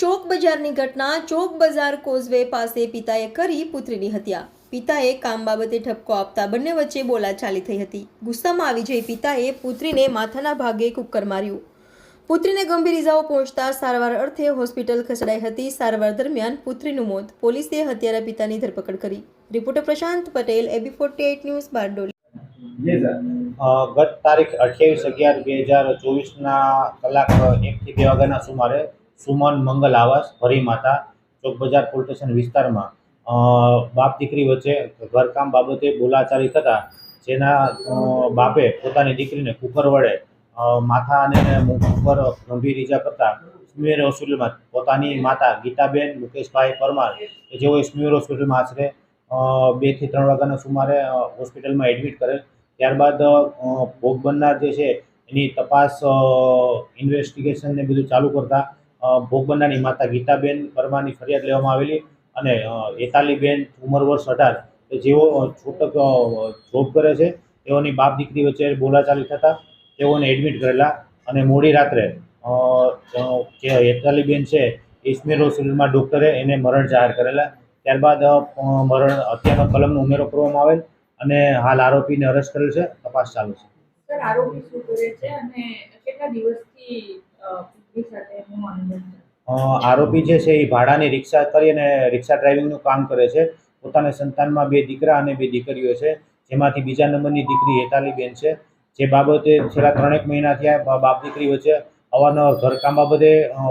બળાત્કારની ઘટના ચોક બજાર કોઝવે પાસે પિતાએ કરી પુત્રીની હત્યા. પિતાએ કામ બાબતે ઠપકો આપતા બંને વચ્ચે બોલાચાલી થઈ હતી. ગુસ્સામાં આવી જઈ પિતાએ પુત્રીને માથાના ભાગે કુક્કર માર્યું. પુત્રીને ગંભીર ઇજાઓ પહોંચતા સારવાર અર્થે હોસ્પિટલ ખસેડાઈ હતી. સારવાર દરમિયાન પુત્રીનું મોત. પોલીસે હત્યારા પિતાની ધરપકડ કરી. Reporter Prashant Patel A B forty eight news Bardoli ગત તારીખ અઠ્યાવીસ અગિયાર બે હજાર ચોવીસના કલાક એકથી બે વાગ્યાના સુમારે સુમન મંગલ આવાસ, ભરી માતા, ચોક બજાર પોલીસ સ્ટેશન વિસ્તારમાં. બાપ દીકરી વચ્ચે ઘરકામ બાબતે બોલાચાલી થતાં જેના બાપે પોતાની દીકરીને કુકર વડે માથા અને મુખ ઉપર ગંભીર ઈજા કરતા સ્મીર હોસ્પિટલમાં પોતાની માતા ગીતાબેન મુકેશભાઈ પરમાર, કે જેઓ સ્મીર હોસ્પિટલમાં આશરે બે બેથી ત્રણ વાગ્યાના સુમારે હોસ્પિટલમાં એડમિટ કરેલ. ત્યારબાદ ભોગ બનનાર જે છે એની તપાસ ઇન્વેસ્ટિગેશન ને બધું ચાલુ કરતા અ, માતા ગીતાબેન પરમારની ફરિયાદ લેવામાં આવેલી અને એતાલીબેન ઉંમર વર્ષ અઢાર કે જેઓ છોટક જોબ કરે છે તેઓની બાપ દીકરી વચ્ચે બોલાચાલી થતાં તેઓને એડમિટ કરેલા અને મોડી રાત્રે જે એતાલીબેન છે ઇસ્મેર હોસ્પિટલમાં ડૉક્ટરે એને મરણ જાહેર કરેલા. ત્યારબાદ મરણ હત્યાનો કલમનો ઉમેરો કરવામાં આવેલ અને હાલ આરોપીને અરેસ્ટ કરેલ છે. તપાસ ચાલુ છે. આરોપી શું કરે છે અને કેટલા દિવસથી આરોપી જે છે એ ભાડાની રિક્ષા કરી અને રિક્ષા ડ્રાઇવિંગનું કામ કરે છે. પોતાના સંતાનમાં બે દીકરા અને બે દીકરીઓ છે. જેમાંથી બીજા નંબરની દીકરી હેતાલીબેન છે. જે બાબતે છેલ્લા ત્રણેક મહિના થયા બાપ દીકરી વચ્ચે અવારનવાર ઘરકામ બાબતે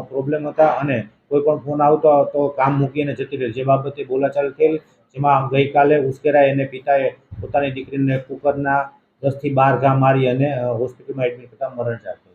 પ્રોબ્લેમ હતા અને કોઈ પણ ફોન આવતો તો કામ મૂકીને જતી રહે. જે બાબતે બોલાચાલ થયેલ, જેમાં ગઈકાલે ઉશ્કેરાય અને પિતાએ પોતાની દીકરીને કુકરના દસથી બાર ઘા મારી અને હોસ્પિટલમાં એડમિટ કરતા મરણ જાહેર